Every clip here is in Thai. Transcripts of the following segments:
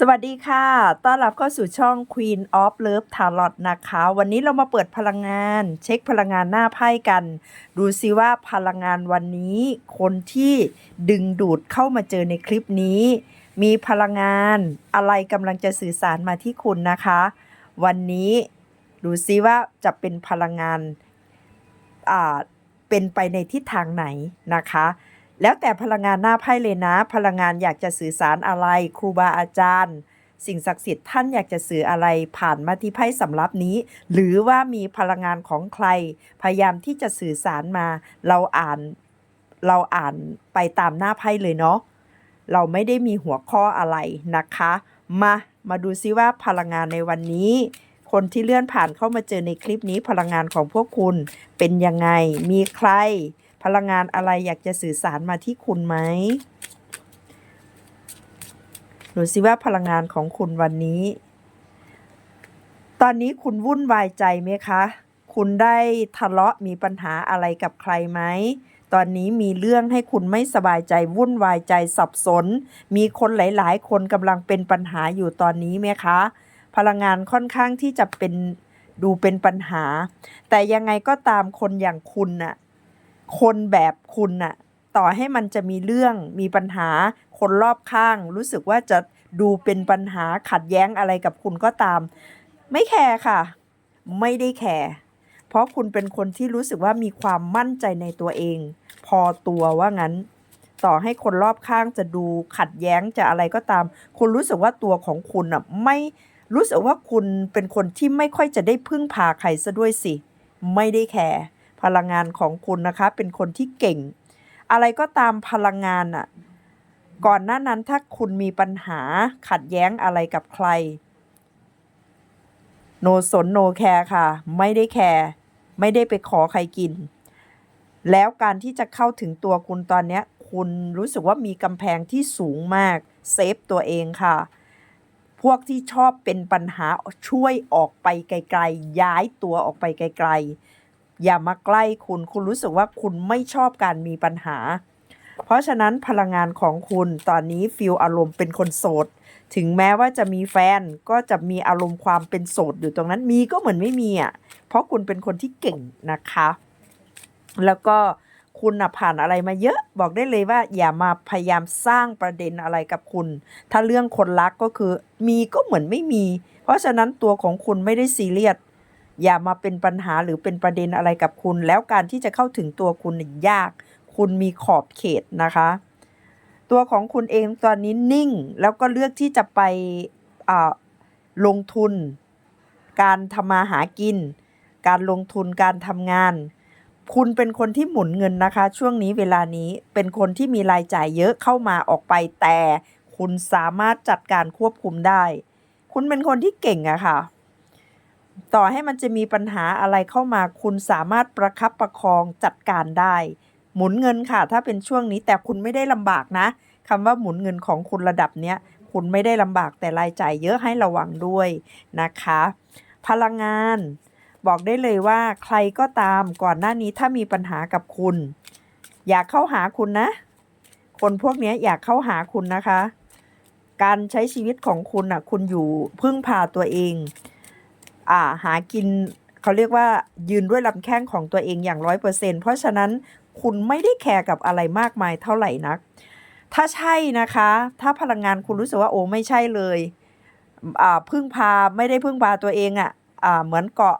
สวัสดีค่ะ ต้อนรับเข้าสู่ช่อง Queen of Love Tarot นะคะ วันนี้เรามาเปิดพลังงาน เช็คพลังงานหน้าไพ่กัน ดูซิว่าพลังงานวันนี้ คนที่ดึงดูดเข้ามาเจอในคลิปนี้ มีพลังงานอะไรกำลังจะสื่อสารมาที่คุณนะคะ วันนี้ดูซิว่าจะเป็นพลังงาน อ่า เป็นไปในทิศทางไหนนะคะ แล้วแต่พลังงานหน้าไพ่เลยนะ พลังงานอยากจะสื่อสารอะไร ครูบาอาจารย์ สิ่งศักดิ์สิทธิ์ท่านอยากจะสื่ออะไรผ่านมาที่ไพ่สำรับนี้ หรือว่ามีพลังงานของใคร พยายามที่จะสื่อสารมา เราอ่านเราอ่านไปตามหน้าไพ่เลยเนาะเราไม่ได้มีหัวข้ออะไรนะคะ มามาดูซิว่าพลังงานในวันนี้ คนที่เลื่อนผ่านเข้ามาเจอในคลิปนี้พลังงานของพวกคุณเป็นยังไงมีใคร พลังงานอะไรอยากจะสื่อสารมาที่คุณไหมดูสิว่าพลังงานของคุณวันนี้ ตอนนี้คุณวุ่นวายใจไหมคะ คุณได้ทะเลาะมีปัญหาอะไรกับใครไหม ตอนนี้มีเรื่องให้คุณไม่สบายใจวุ่นวายใจสับสน มีคนหลาย ๆ คนกำลังเป็นปัญหาอยู่ตอนนี้ไหมคะ พลังงานค่อนข้างที่จะเป็นดูเป็นปัญหา แต่ยังไงก็ตามคนอย่างคุณน่ะ คนแบบคุณน่ะต่อให้มันจะมีเรื่องมีปัญหาคนรอบข้าง รู้สึกว่าจะดูเป็นปัญหาขัดแย้งอะไรกับคุณก็ตาม ไม่แคร์ค่ะ ไม่ได้แคร์เพราะคุณเป็นคนที่รู้สึกว่ามีความมั่นใจในตัวเอง พอตัวว่างั้น ต่อให้คนรอบข้างจะดูขัดแย้งจะอะไรก็ตาม คุณรู้สึกว่าตัวของคุณอะไม่รู้สึกว่าคุณเป็นคนที่ไม่ค่อยจะได้พึ่งพาใครซะด้วยสิ ไม่ได้แคร์ พลังงานของคุณนะคะ เป็นคนที่เก่ง อะไรก็ตามพลังงานอะก่อนหน้านั้นถ้าคุณมีปัญหาขัดแย้งอะไรกับใคร โนสนโนแคร์ค่ะ ไม่ได้แคร์ไม่ได้ไปขอใครกิน แล้วการที่จะเข้าถึงตัวคุณตอนนี้คุณรู้สึกว่ามีกำแพงที่สูงมากเซฟตัวเองค่ะ พวกที่ชอบเป็นปัญหาช่วยออกไปไกลๆ ย้ายตัวออกไปไกลๆ อย่ามาใกล้คุณ คุณรู้สึกว่าคุณไม่ชอบการมีปัญหา เพราะฉะนั้นพลังงานของคุณตอนนี้ฟิลอารมณ์เป็นคนโสด ถึงแม้ว่าจะมีแฟนก็จะมีอารมณ์ความเป็นโสดอยู่ตรงนั้นมีก็เหมือนไม่มีอะ เพราะคุณเป็นคนที่เก่งนะคะ แล้วก็คุณนะผ่านอะไรมาเยอะบอกได้เลยว่า อย่ามาพยายามสร้างประเด็นอะไรกับคุณ ถ้าเรื่องคนรักก็คือ มีก็เหมือนไม่มี เพราะฉะนั้นตัวของคุณไม่ได้ซีเรียส อย่ามาเป็นปัญหาหรือเป็นประเด็นอะไรกับคุณ แล้วการที่จะเข้าถึงตัวคุณยาก คุณมีขอบเขตนะคะ ตัวของคุณเองตอนนี้นิ่ง แล้วก็เลือกที่จะไปลงทุน การทำมาหากิน การลงทุนการทำงาน คุณเป็นคนที่หมุนเงินนะคะ ช่วงนี้เวลานี้เป็นคนที่มีรายจ่ายเยอะเข้ามาออกไปแต่คุณสามารถจัดการควบคุมได้ คุณเป็นคนที่เก่งอะค่ะ ต่อให้มันจะมีปัญหาอะไรเข้ามา คุณสามารถประคับประคองจัดการได้ หมุนเงินค่ะ ถ้าเป็นช่วงนี้แต่คุณไม่ได้ลำบากนะคำว่าหมุนเงินของคุณระดับเนี้ย คุณไม่ได้ลำบากแต่รายจ่ายเยอะให้ระวังด้วยนะคะ พลังงาน บอกได้เลยว่าใครก็ตามก่อนหน้านี้ถ้ามีปัญหากับคุณ อยากเข้าหาคุณนะ คนพวกนี้อยากเข้าหาคุณนะคะ การใช้ชีวิตของคุณอะ คุณอยู่พึ่งพาตัวเอง หากินเขาเรียกว่ายืนด้วยลำแข้งของตัวเองอย่างร้อยเปอร์เซ็นเพราะฉะนั้นคุณไม่ได้แคร์กับอะไรมากมายเท่าไหร่นัก ถ้าใช่นะคะ ถ้าพลังงานคุณรู้สึกว่าโอ้ไม่ใช่เลยอ่าพึ่งพาไม่ได้พึ่งพาตัวเองอะ่ะอ่าเหมือนเกาะ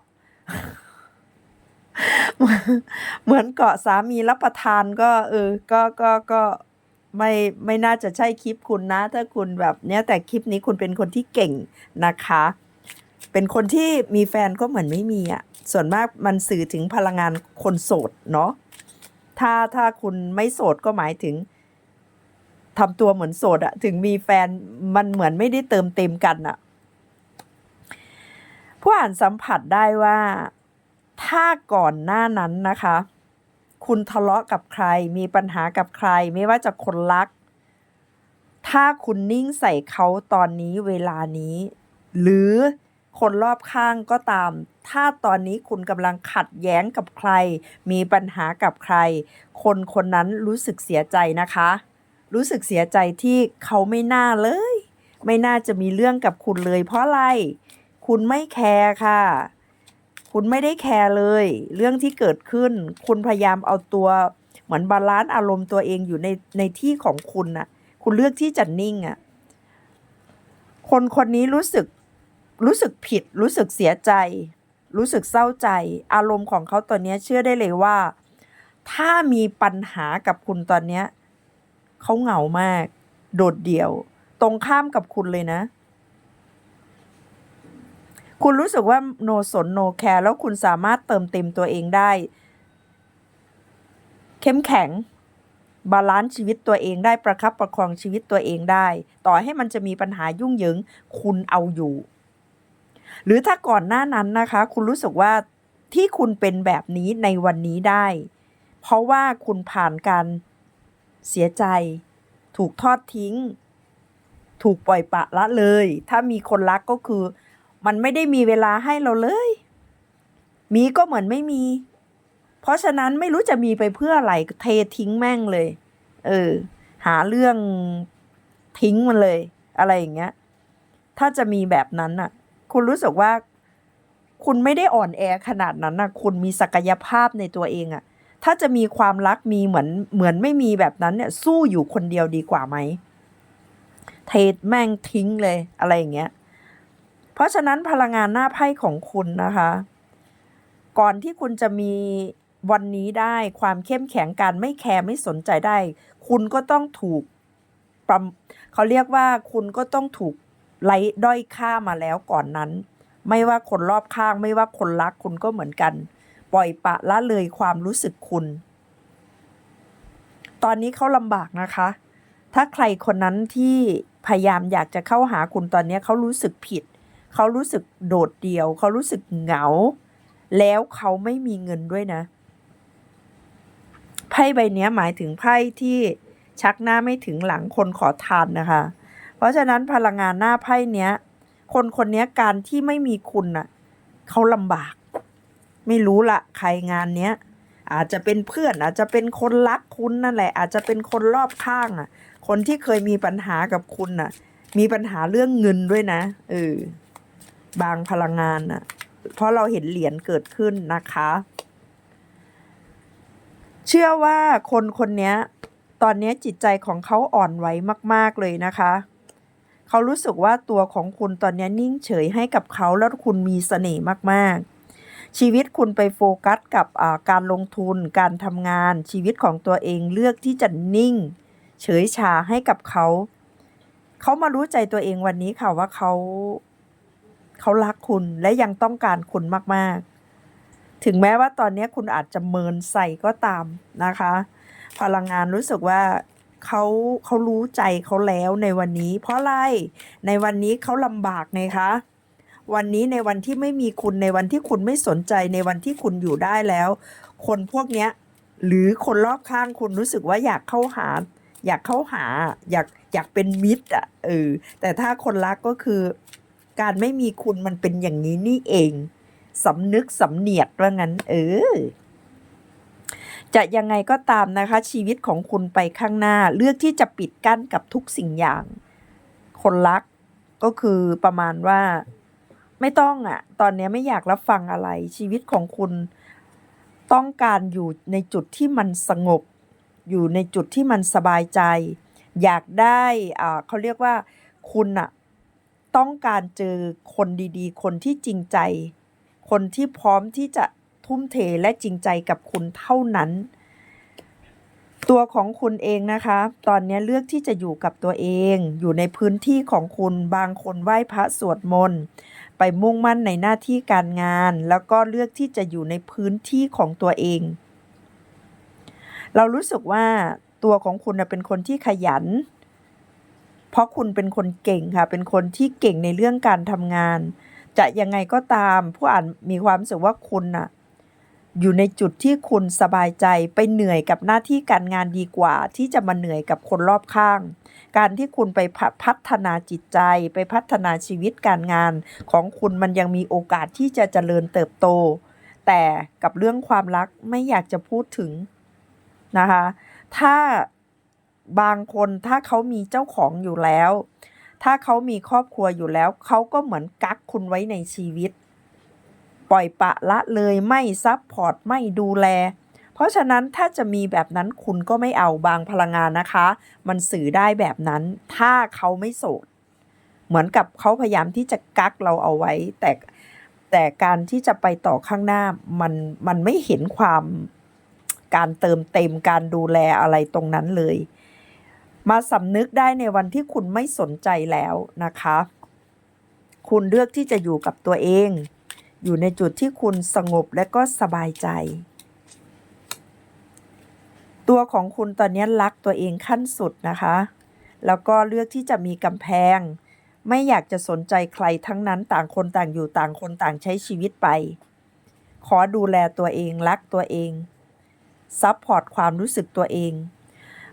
เหมือนเกาะสามีรับประทานก็เออก็ก็ก็ไม่ไม่น่าจะใช่คลิปคุณนะ ถ้าคุณแบบเนี้ยแต่คลิปนี้คุณเป็นคนที่เก่งนะคะ เป็นคนที่มีแฟนก็เหมือนไม่มีอะส่วนมากมันสื่อถึงพลังงานคนโสดเนาะถ้าถ้าคุณไม่โสดก็หมายถึงทำตัวเหมือนโสดอะถึงมีแฟนมันเหมือนไม่ได้เติมเต็มกันอะผู้อ่านสัมผัสได้ว่า ถ้าก่อนหน้านั้นนะคะ คุณทะเลาะกับใครมีปัญหากับใครไม่ว่าจะคนรัก ถ้าคุณนิ่งใส่เขาตอนนี้เวลานี้ หรือ คนรอบข้างก็ตาม ถ้าตอนนี้คุณกำลังขัดแย้งกับใคร มีปัญหากับใคร คนคนนั้นรู้สึกเสียใจนะคะ รู้สึกเสียใจที่เขาไม่น่าเลย ไม่น่าจะมีเรื่องกับคุณเลย เพราะอะไร คุณไม่แคร์ค่ะ คุณไม่ได้แคร์เลย เรื่องที่เกิดขึ้น คุณพยายามเอาตัวเหมือนบาลานซ์อารมณ์ตัวเองอยู่ในในที่ของคุณน่ะ คุณเลือกที่จะนิ่งอะ่ะ คนคนนี้รู้สึก รู้สึกผิด รู้สึกเสียใจ รู้สึกเศร้าใจ อารมณ์ของเขาตอนนี้เชื่อได้เลยว่า ถ้ามีปัญหากับคุณตอนนี้เขาเหงามาก โดดเดี่ยว ตรงข้ามกับคุณเลยนะ คุณรู้สึกว่าโนสนโนแคร์แล้วคุณสามารถเติมเต็มตัวเองได้ เข้มแข็งบาลานซ์ชีวิตตัวเองได้ประคับประคองชีวิตตัวเองได้ ต่อให้มันจะมีปัญหายุ่งเหยิง คุณเอาอยู่ หรือถ้าก่อนหน้านั้นนะคะ คุณรู้สึกว่าที่คุณเป็นแบบนี้ในวันนี้ได้ เพราะว่าคุณผ่านการเสียใจ ถูกทอดทิ้ง ถูกปล่อยปะละเลย ถ้ามีคนรักก็คือ มันไม่ได้มีเวลาให้เราเลย มีก็เหมือนไม่มี เพราะฉะนั้นไม่รู้จะมีไปเพื่ออะไรเททิ้งแม่งเลย เออ หาเรื่องทิ้งมันเลย อะไรอย่างเงี้ย ถ้าจะมีแบบนั้นน่ะ คุณรู้สึกว่า คุณไม่ได้อ่อนแอขนาดนั้นนะคุณมีศักยภาพในตัวเองอะถ้าจะมีความรักมีเหมือนเหมือนไม่มีแบบนั้นเนี่ย สู้อยู่คนเดียวดีกว่าไหมเทแม่งทิ้งเลยอะไรอย่างเงี้ย เพราะฉะนั้นพลังงานหน้าไพ่ของคุณนะคะ ก่อนที่คุณจะมีวันนี้ได้ความเข้มแข็งการไม่แคร์ไม่สนใจได้ คุณก็ต้องถูกปรเขาเรียกว่าคุณก็ต้องถูก ไล่ด้อยค่ามาแล้วก่อนนั้น ไม่ว่าคนรอบข้างไม่ว่าคนรักคุณก็เหมือนกัน ปล่อยปะละเลยความรู้สึกคุณ ตอนนี้เขาลำบากนะคะ ถ้าใครคนนั้นที่พยายามอยากจะเข้าหาคุณตอนนี้เขารู้สึกผิด เขารู้สึกโดดเดี่ยว เขารู้สึกเหงา แล้วเขาไม่มีเงินด้วยนะไพ่ใบนี้หมายถึงไพ่ที่ชักหน้าไม่ถึงหลังคนขอทานนะคะ เพราะฉะนั้นพลังงานหน้าไพ่เนี้ย คนคนนี้การที่ไม่มีคุณน่ะเขาลำบาก ไม่รู้ละใครงานเนี้ย อาจจะเป็นเพื่อนอาจจะเป็นคนรักคุณนั่นแหละ อาจจะเป็นคนรอบข้างอะ คนที่เคยมีปัญหากับคุณน่ะ มีปัญหาเรื่องเงินด้วยนะเออบางพลังงานน่ะ เพราะเราเห็นเหรียญเกิดขึ้นนะคะ เชื่อว่าคนคนนี้ตอนนี้จิตใจของเขาอ่อนไหวมาก ๆ เลยนะคะ เขารู้สึกว่าตัวของคุณตอนนี้นิ่งเฉยให้กับเขาแล้วคุณมีเสน่ห์มากๆ ชีวิตคุณไปโฟกัสกับการลงทุน การทำงาน ชีวิตของตัวเองเลือกที่จะนิ่ง เฉยชาให้กับเขา เขามารู้ใจตัวเองวันนี้ค่ะว่าเขาเขารักคุณและยังต้องการคุณมากๆ ถึงแม้ว่าตอนนี้คุณอาจจะเมินใส่ก็ตามนะคะ พลังงานรู้สึกว่า เขาเขารู้ใจเขาแล้วในวันนี้ เพราะอะไรในวันนี้เขาลำบากไงคะวันนี้ในวันที่ไม่มีคุณในวันที่คุณไม่สนใจในวันที่คุณอยู่ได้แล้ว คนพวกเนี้ยหรือคนรอบข้างคุณรู้สึกว่าอยากเข้าหา อยากเข้าหา อยากอยากเป็นมิตรอะเออแต่ถ้าคนรักก็คือการไม่มีคุณมันเป็นอย่างนี้นี่เองสำนึกสำเนียกว่างั้น เออ จะยังไงก็ตามนะคะ ชีวิตของคุณไปข้างหน้า เลือกที่จะปิดกั้นกับทุกสิ่งอย่าง คนรักก็คือประมาณว่า ไม่ต้องอะ่ะ ตอนนี้ไม่อยากรับฟังอะไร ชีวิตของคุณต้องการอยู่ในจุดที่มันสงบ อยู่ในจุดที่มันสบายใจ อยากได้อ่าเขาเรียกว่าคุณอะต้องการเจอคนดีๆ คนที่จริงใจ คนที่พร้อมที่จะ ทุ่มเทและจริงใจกับคุณเท่านั้น ตัวของคุณเองนะคะ ตอนนี้เลือกที่จะอยู่กับตัวเอง อยู่ในพื้นที่ของคุณบางคนไหว้พระสวดมนต์ไปมุ่งมั่นในหน้าที่การงาน แล้วก็เลือกที่จะอยู่ในพื้นที่ของตัวเอง เรารู้สึกว่าตัวของคุณเป็นคนที่ขยัน เพราะคุณเป็นคนเก่งค่ะ เป็นคนที่เก่งในเรื่องการทำงาน จะยังไงก็ตามผู้อ่านมีความรู้สึกว่าคุณน่ะ อยู่ในจุดที่คุณสบายใจไปเหนื่อยกับหน้าที่การงานดีกว่า ที่จะมาเหนื่อยกับคนรอบข้าง การที่คุณไปพัฒนาจิตใจ ไปพัฒนาชีวิตการงานของคุณมันยังมีโอกาสที่จะเจริญเติบโต แต่กับเรื่องความรักไม่อยากจะพูดถึงนะคะ ถ้าบางคนถ้าเขามีเจ้าของอยู่แล้ว ถ้าเขามีครอบครัวอยู่แล้ว เขาก็เหมือนกักคุณไว้ในชีวิต ปล่อยปะละเลยไม่ซับพอร์ตไม่ดูแล เพราะฉะนั้นถ้าจะมีแบบนั้นคุณก็ไม่เอาบางพลังงานนะคะ มันสื่อได้แบบนั้น ถ้าเขาไม่โสด เหมือนกับเขาพยายามที่จะกักเราเอาไว้ แต่แต่การที่จะไปต่อข้างหน้ามันมันไม่เห็นความการเติมเต็มการดูแลอะไรตรงนั้นเลย มาสำนึกได้ในวันที่คุณไม่สนใจแล้วนะคะ คุณเลือกที่จะอยู่กับตัวเอง อยู่ในจุดที่คุณสงบและก็สบายใจ ตัวของคุณตอนนี้รักตัวเองขั้นสุดนะคะ แล้วก็เลือกที่จะมีกำแพง ไม่อยากจะสนใจใครทั้งนั้นต่างคนต่างอยู่ต่างคนต่างใช้ชีวิตไป ขอดูแลตัวเองรักตัวเองซัพพอร์ตความรู้สึกตัวเอง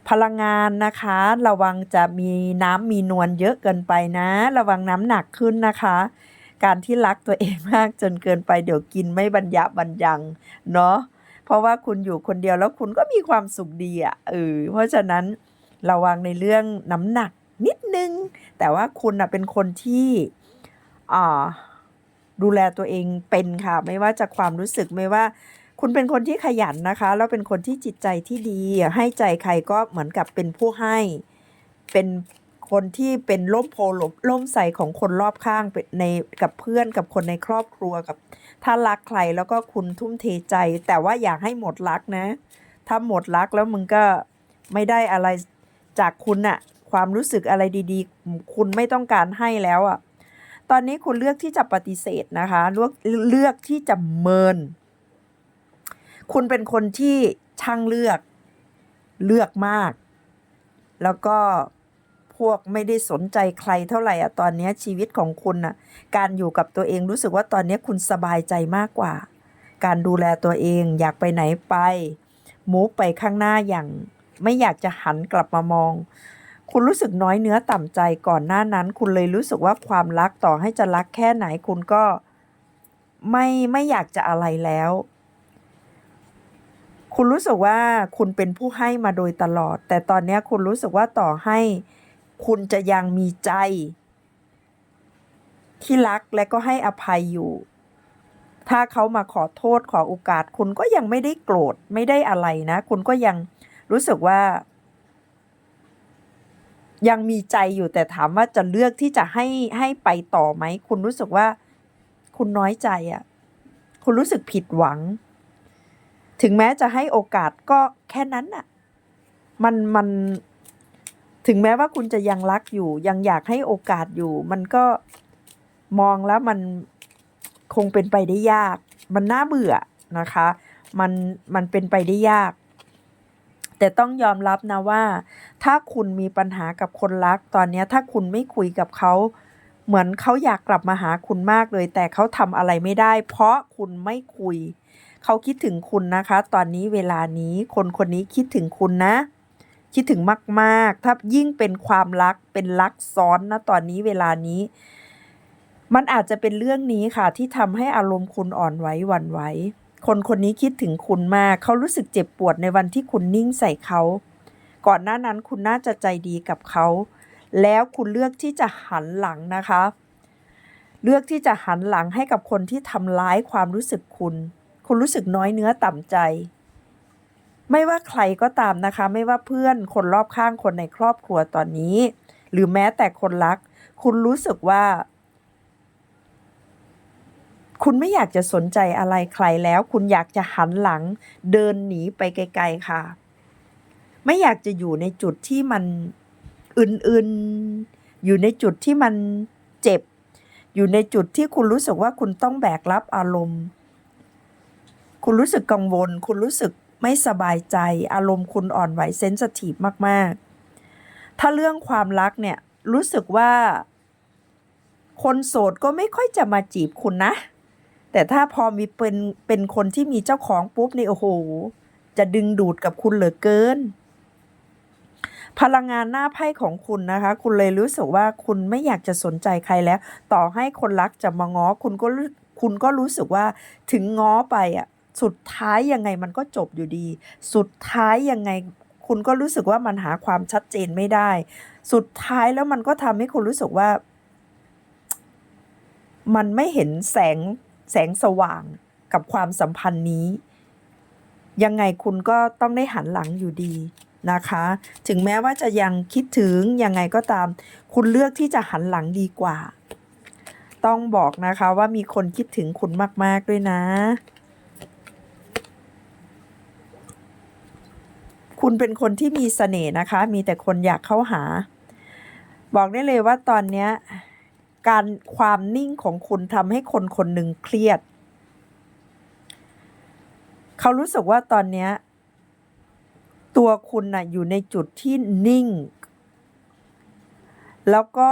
พลังงานนะคะ ระวังจะมีน้ำมีนวลเยอะเกินไปนะ ระวังน้ำหนักขึ้นนะคะ การที่รักตัวเองมากจนเกินไปเดี๋ยวกินไม่บรรยะบรรยังเนาะเพราะว่าคุณอยู่คนเดียวแล้วคุณก็มีความสุขดีอะ่ะเออเพราะฉะนั้นระวังในเรื่องน้ำหนักนิดนึง แต่ว่าคุณอะเป็นคนที่อ่าดูแลตัวเองเป็นค่ะ ไม่ว่าจะความรู้สึกไม่ว่า คุณเป็นคนที่ขยันนะคะ แล้วเป็นคนที่จิตใจที่ดีให้ใจใครก็เหมือนกับเป็นผู้ให้เป็น คนที่เป็นล่มโพลมล่มใสของคนรอบข้างในกับเพื่อนกับคนในครอบครัวกับ ถ้ารักใครแล้วก็คุณทุ่มเทใจ แต่ว่าอยากให้หมดรักนะ ถ้าหมดรักแล้วมึงก็ไม่ได้อะไรจากคุณอะความรู้สึกอะไรดีๆ คุณไม่ต้องการให้แล้วอะตอนนี้คุณเลือกที่จะปฏิเสธนะคะเลือกเลือกที่จะเมิน คุณเป็นคนที่ช่างเลือกเลือกมาก แล้วก็ พวกไม่ได้สนใจใครเท่าไหร่อะตอนนี้ชีวิตของคุณน่ะการอยู่กับตัวเองรู้สึกว่าตอนนี้คุณสบายใจมากกว่า การดูแลตัวเองอยากไปไหนไปมูฟไปข้างหน้าอย่าง ไม่อยากจะหันกลับมามอง คุณรู้สึกน้อยเนื้อต่ำใจก่อนหน้านั้น คุณเลยรู้สึกว่าความรักต่อให้จะรักแค่ไหนคุณก็ไม่ไม่อยากจะอะไรแล้ว คุณรู้สึกว่าคุณเป็นผู้ให้มาโดยตลอด แต่ตอนนี้คุณรู้สึกว่าต่อให้ คุณจะยังมีใจ ที่รักและก็ให้อภัยอยู่ ถ้าเขามาขอโทษขอโอกาส คุณก็ยังไม่ได้โกรธไม่ได้อะไรนะ คุณก็ยังรู้สึกว่า ยังมีใจอยู่แต่ถามว่าจะเลือกที่จะให้ให้ไปต่อไหม คุณรู้สึกว่า คุณน้อยใจอะ่ะ คุณรู้สึกผิดหวัง ถึงแม้จะให้โอกาสก็แค่นั้นน่ะ มันมัน ถึงแม้ว่าคุณจะยังรักอยู่ ยังอยากให้โอกาสอยู่ มันก็มองแล้วมันคงเป็นไปได้ยาก มันน่าเบื่อนะคะ มันมันเป็นไปได้ยาก แต่ต้องยอมรับนะว่า ถ้าคุณมีปัญหากับคนรักตอนนี้ถ้าคุณไม่คุยกับเขาเหมือนเขาอยากกลับมาหาคุณมากเลย แต่เขาทำอะไรไม่ได้ เพราะคุณไม่คุย เขาคิดถึงคุณนะคะ ตอนนี้เวลานี้คนคนนี้คิดถึงคุณนะ คิดถึงมาก ๆ ถ้ายิ่งเป็นความรักเป็นรักซ้อนนะตอนนี้เวลานี้ มันอาจจะเป็นเรื่องนี้ค่ะ ที่ทำให้อารมณ์คุณอ่อนไหวหวั่นไหวคนคนนี้คิดถึงคุณมาก เขารู้สึกเจ็บปวดในวันที่คุณนิ่งใส่เขา ก่อนหน้านั้นคุณน่าจะใจดีกับเขา แล้วคุณเลือกที่จะหันหลังนะคะ เลือกที่จะหันหลังให้กับคนที่ทำร้ายความรู้สึกคุณ คุณรู้สึกน้อยเนื้อต่ำใจ ไม่ว่าใครก็ตามนะคะ ไม่ว่าเพื่อนคนรอบข้างคนในครอบครัวตอนนี้ หรือแม้แต่คนรัก คุณรู้สึกว่า คุณไม่อยากจะสนใจอะไรใครแล้ว คุณอยากจะหันหลัง เดินหนีไปไกล ๆ ค่ะ ไม่อยากจะอยู่ในจุดที่มันอื่นๆ อยู่ในจุดที่มันเจ็บ อยู่ในจุดที่คุณรู้สึกว่าคุณต้องแบกรับอารมณ์ คุณรู้สึกกังวล คุณรู้สึก ไม่สบายใจ อารมณ์คุณอ่อนไหวเซนสทีฟมาก ๆ ถ้าเรื่องความรักเนี่ย รู้สึกว่า คนโสดก็ไม่ค่อยจะมาจีบคุณนะ แต่ถ้าพอมีเป็นเป็นคนที่มีเจ้าของปุ๊บนี่โอ้โห จะดึงดูดกับคุณเหลือเกิน พลังงานหน้าไพ่ของคุณนะคะ คุณเลยรู้สึกว่าคุณไม่อยากจะสนใจใครแล้ว ต่อให้คนรักจะมาง้อคุณก็คุณก็รู้สึกว่าถึงง้อไปอะ สุดท้ายยังไงมันก็จบอยู่ดี สุดท้ายยังไงคุณก็รู้สึกว่ามันหาความชัดเจนไม่ได้ สุดท้ายแล้วมันก็ทำให้คุณรู้สึกว่า มันไม่เห็นแสงแสงสว่างกับความสัมพันธ์นี้ ยังไงคุณก็ต้องได้หันหลังอยู่ดีนะคะ ถึงแม้ว่าจะยังคิดถึงยังไงก็ตาม คุณเลือกที่จะหันหลังดีกว่า ต้องบอกนะคะว่ามีคนคิดถึงคุณมาก ๆ ด้วยนะ คุณเป็นคนที่มีเสน่ห์นะคะ มีแต่คนอยากเข้าหา บอกได้เลยว่าตอนเนี้ยการความนิ่งของคุณทำให้คนคนหนึ่งเครียด เขารู้สึกว่าตอนเนี้ยตัวคุณน่ะอยู่ในจุดที่นิ่ง แล้วก็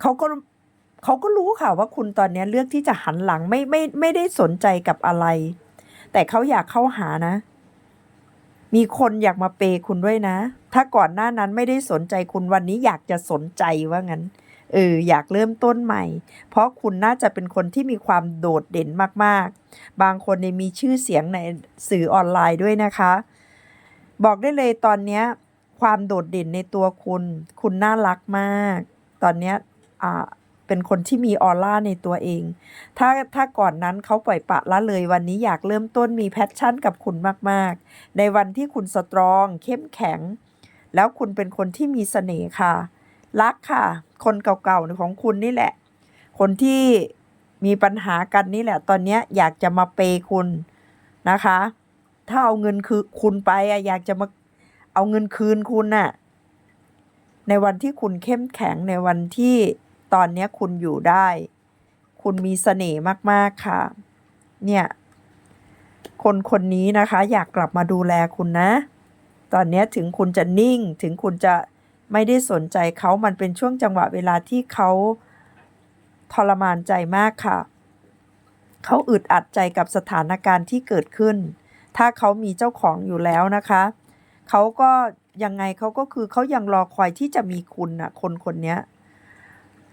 เขาก็เขาก็รู้ค่ะว่าคุณตอนนี้เลือกที่จะหันหลังไม่ไม่ไม่ได้สนใจกับอะไร แต่เขาอยากเข้าหานะ มีคนอยากมาเปย์คุณด้วยนะ ถ้าก่อนหน้านั้นไม่ได้สนใจคุณวันนี้อยากจะสนใจว่างั้น เออ อยากเริ่มต้นใหม่ เพราะคุณน่าจะเป็นคนที่มีความโดดเด่นมากๆ บางคนเนี่ยมีชื่อเสียงในสื่อออนไลน์ด้วยนะคะ บอกได้เลยตอนเนี้ยความโดดเด่นในตัวคุณ คุณน่ารักมาก ตอนเนี้ยอ่า เป็นคนที่มีออร่าในตัวเอง ถ้าถ้าก่อนนั้นเขาปล่อยปะละเลยวันนี้อยากเริ่มต้นมีแพชชั่นกับคุณมากๆ ในวันที่คุณสตรอง เข้มแข็ง แล้วคุณเป็นคนที่มีเสน่ห์ค่ะ รักค่ะ คนเก่าๆของคุณนี่แหละ คนที่มีปัญหากันนี่แหละ ตอนนี้อยากจะมาเปย์คุณนะคะ ถ้าเอาเงินคือคุณไปอะอยากจะมาเอาเงินคืนคุณน่ะในวันที่คุณเข้มแข็งในวันที่ ตอนนี้คุณอยู่ได้ คุณมีเสน่ห์มากๆค่ะ เนี่ยคนคนนี้นะคะ อยากกลับมาดูแลคุณนะ ตอนนี้ถึงคุณจะนิ่ง ถึงคุณจะไม่ได้สนใจเขามันเป็นช่วงจังหวะเวลาที่เขาทรมานใจมากค่ะ เขาอึดอัดใจกับสถานการณ์ที่เกิดขึ้น ถ้าเขามีเจ้าของอยู่แล้วนะคะ เขาก็ยังไงเขาก็คือเขายังรอคอยที่จะมีคุณน่ะคนคนนี้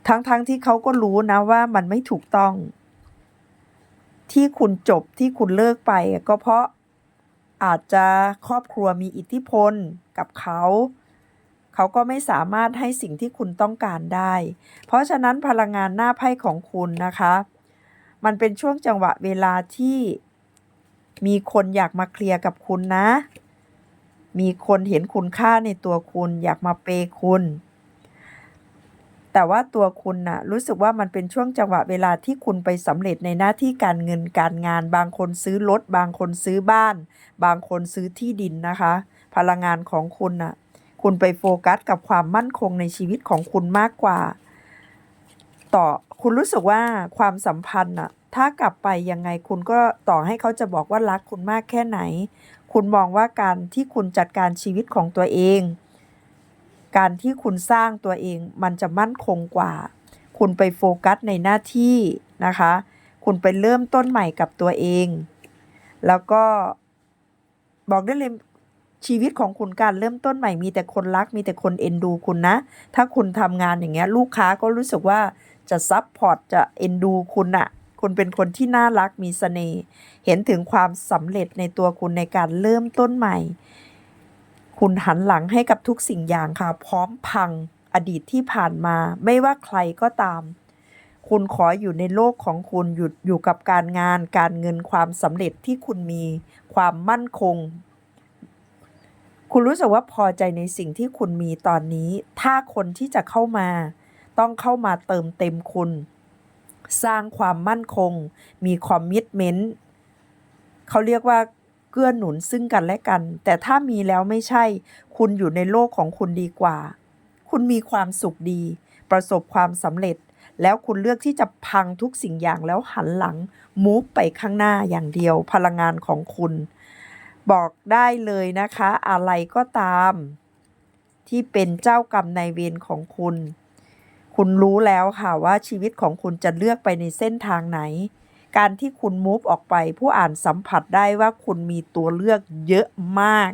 ทั้งๆทที่เขาก็รู้นะว่ามันไม่ถูกต้อง ที่คุณจบที่คุณเลิกไป ก็เพราะอาจจะครอบครัวมีอิทธิพลกับเขาเขาก็ไม่สามารถให้สิ่งที่คุณต้องการได้ เพราะฉะนั้นพลังงานหน้าไพ่ของคุณนะคะ มันเป็นช่วงจังหวะเวลาที่มีคนอยากมาเคลียร์กับคุณนะ มีคนเห็นคุณค่าในตัวคุณ อยากมาเปย์คุณ แต่ว่าตัวคุณน่ะรู้สึกว่ามันเป็นช่วงจังหวะเวลาที่คุณไปสำเร็จในหน้าที่การเงินการงาน บางคนซื้อรถ บางคนซื้อบ้าน บางคนซื้อที่ดินนะคะ พลังงานของคุณน่ะคุณไปโฟกัสกับความมั่นคงในชีวิตของคุณมากกว่า ต่อคุณรู้สึกว่าความสัมพันธ์น่ะถ้ากลับไปยังไงคุณก็ต่อให้เขาจะบอกว่ารักคุณมากแค่ไหน คุณมองว่าการที่คุณจัดการชีวิตของตัวเอง การที่คุณสร้างตัวเองมันจะมั่นคงกว่า คุณไปโฟกัสในหน้าที่นะคะ คุณไปเริ่มต้นใหม่กับตัวเอง แล้วก็บอกได้เลยชีวิตของคุณการเริ่มต้นใหม่มีแต่คนรักมีแต่คนเอ็นดูคุณนะ ถ้าคุณทำงานอย่างเงี้ยลูกค้าก็รู้สึกว่าจะซับพอร์ตจะเอ็นดูคุณอะคุณเป็นคนที่น่ารักมีเสน่ห์เห็นถึงความสำเร็จในตัวคุณในการเริ่มต้นใหม่ คุณหันหลังให้กับทุกสิ่งอย่างค่ะ พร้อมพังอดีตที่ผ่านมา ไม่ว่าใครก็ตาม คุณขออยู่ในโลกของคุณหยุดอยู่กับการงาน การเงินความสำเร็จที่คุณมีความมั่นคง คุณรู้สึกว่าพอใจในสิ่งที่คุณมีตอนนี้ ถ้าคนที่จะเข้ามา ต้องเข้ามาเติมเต็มคุณ สร้างความมั่นคง มีคอมมิชเมนต์เขาเรียกว่า เกื้อหนุนซึ่งกันและกัน แต่ถ้ามีแล้วไม่ใช่ คุณอยู่ในโลกของคุณดีกว่า คุณมีความสุขดี ประสบความสำเร็จ แล้วคุณเลือกที่จะพังทุกสิ่งอย่างแล้วหันหลังมูฟไปข้างหน้าอย่างเดียวพลังงานของคุณ บอกได้เลยนะคะ อะไรก็ตาม ที่เป็นเจ้ากรรมนายเวรของคุณ คุณรู้แล้วค่ะว่าชีวิตของคุณจะเลือกไปในเส้นทางไหน การที่คุณมูฟออกไป ผู้อ่านสัมผัสได้ว่าคุณมีตัวเลือกเยอะมาก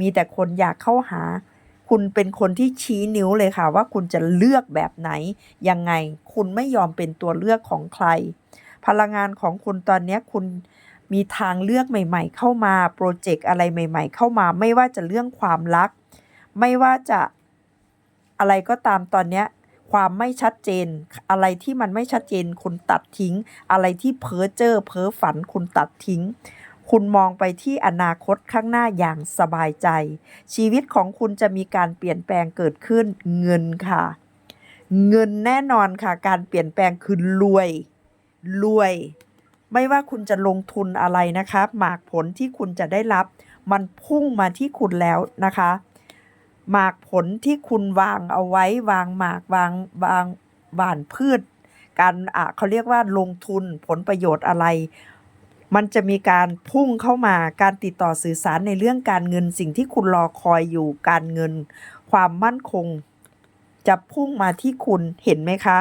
มีแต่คนอยากเข้าหา คุณเป็นคนที่ชี้นิ้วเลยค่ะ ว่าคุณจะเลือกแบบไหน ยังไง คุณไม่ยอมเป็นตัวเลือกของใคร พลังงานของคุณตอนนี้คุณมีทางเลือกใหม่ ๆ เข้ามาโปรเจกต์อะไรใหม่ ๆ เข้ามา ไม่ว่าจะเรื่องความรัก ไม่ว่าจะอะไรก็ตามตอนนี้ ความไม่ชัดเจน อะไรที่มันไม่ชัดเจนคุณตัดทิ้ง อะไรที่เพ้อเจ้อเพ้อฝันคุณตัดทิ้ง คุณมองไปที่อนาคตข้างหน้าอย่างสบายใจ ชีวิตของคุณจะมีการเปลี่ยนแปลงเกิดขึ้นเงินค่ะ เงินแน่นอนค่ะ การเปลี่ยนแปลงคือรวยรวย ไม่ว่าคุณจะลงทุนอะไรนะคะหมากผลที่คุณจะได้รับ มันพุ่งมาที่คุณแล้วนะคะ หมากผลที่คุณวางเอาไว้วางหมากวางวางหว่านพืช การอะเขาเรียกว่าลงทุนผลประโยชน์อะไร มันจะมีการพุ่งเข้ามาการติดต่อสื่อสารในเรื่องการเงินสิ่งที่คุณรอคอยอยู่การเงิน ความมั่นคง จะพุ่งมาที่คุณเห็นไหมคะ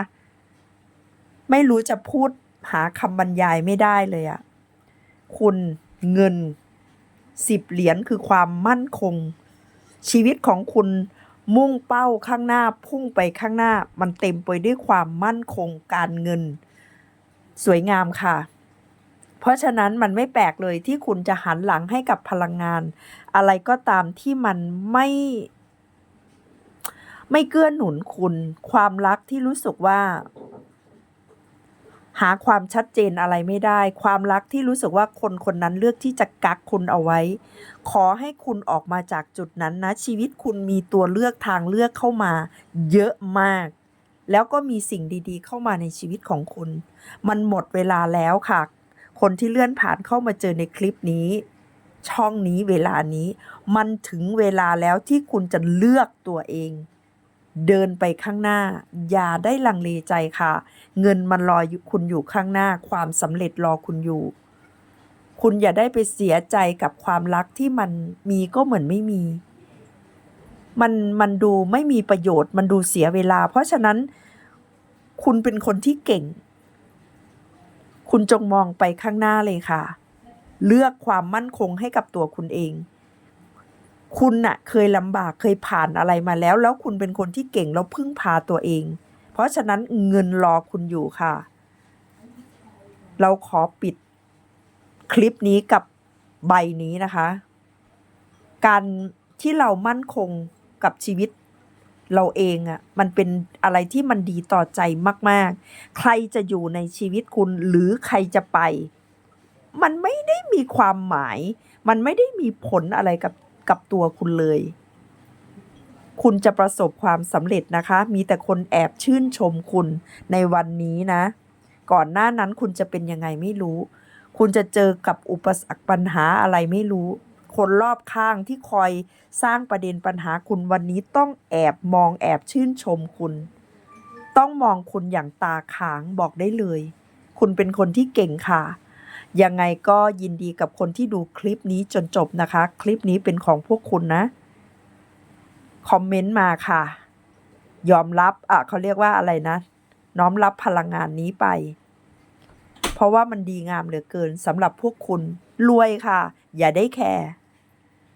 ไม่รู้จะพูดหาคำบรรยายไม่ได้เลยอะคุณเงินสิบเหรียญคือความมั่นคง ชีวิตของคุณมุ่งเป้าข้างหน้าพุ่งไปข้างหน้ามันเต็มไปด้วยความมั่นคงการเงิน สวยงามค่ะ เพราะฉะนั้นมันไม่แปลกเลยที่คุณจะหันหลังให้กับพลังงาน อะไรก็ตามที่มันไม่ ไม่เกื้อหนุนคุณ ความรักที่รู้สึกว่า หาความชัดเจนอะไรไม่ได้ ความรักที่รู้สึกว่าคนคนนั้นเลือกที่จะกักคุณเอาไว้ ขอให้คุณออกมาจากจุดนั้นนะ ชีวิตคุณมีตัวเลือกทางเลือกเข้ามา เยอะมาก แล้วก็มีสิ่งดีๆ เข้ามาในชีวิตของคุณ มันหมดเวลาแล้วค่ะ คนที่เลื่อนผ่านเข้ามาเจอในคลิปนี้ ช่องนี้เวลานี้ มันถึงเวลาแล้วที่คุณจะเลือกตัวเอง เดินไปข้างหน้า อย่าได้ลังเลใจค่ะ เงินมันรอคุณอยู่ข้างหน้า ความสำเร็จรอคุณอยู่ คุณอย่าได้ไปเสียใจกับความรักที่มันมีก็เหมือนไม่มี มันมันดูไม่มีประโยชน์ มันดูเสียเวลา เพราะฉะนั้น คุณเป็นคนที่เก่ง คุณจงมองไปข้างหน้าเลยค่ะ เลือกความมั่นคงให้กับตัวคุณเอง คุณน่ะเคยลำบากเคยผ่านอะไรมาแล้ว แล้วคุณเป็นคนที่เก่งแล้วพึ่งพาตัวเอง เพราะฉะนั้นเงินรอคุณอยู่ค่ะ เราขอปิดคลิปนี้กับใบนี้นะคะ การที่เรามั่นคงกับชีวิตเราเองอะ่ะมันเป็นอะไรที่มันดีต่อใจมาก ๆ ใครจะอยู่ในชีวิตคุณหรือใครจะไป มันไม่ได้มีความหมาย มันไม่ได้มีผลอะไรกับ กับตัวคุณเลย คุณจะประสบความสำเร็จนะคะ มีแต่คนแอบชื่นชมคุณในวันนี้นะ ก่อนหน้านั้นคุณจะเป็นยังไงไม่รู้ คุณจะเจอกับอุปสรรคปัญหาอะไรไม่รู้ คนรอบข้างที่คอยสร้างประเด็นปัญหาคุณวันนี้ต้องแอบมองแอบชื่นชมคุณ ต้องมองคุณอย่างตาค้างบอกได้เลย คุณเป็นคนที่เก่งค่ะ ยังไงก็ยินดีกับคนที่ดูคลิปนี้จนจบนะคะ คลิปนี้เป็นของพวกคุณนะ คอมเมนต์มาค่ะ ยอมรับอะเขาเรียกว่าอะไรนะ น้อมรับพลังงานนี้ไป เพราะว่ามันดีงามเหลือเกินสำหรับพวกคุณ รวยค่ะ อย่าได้แคร์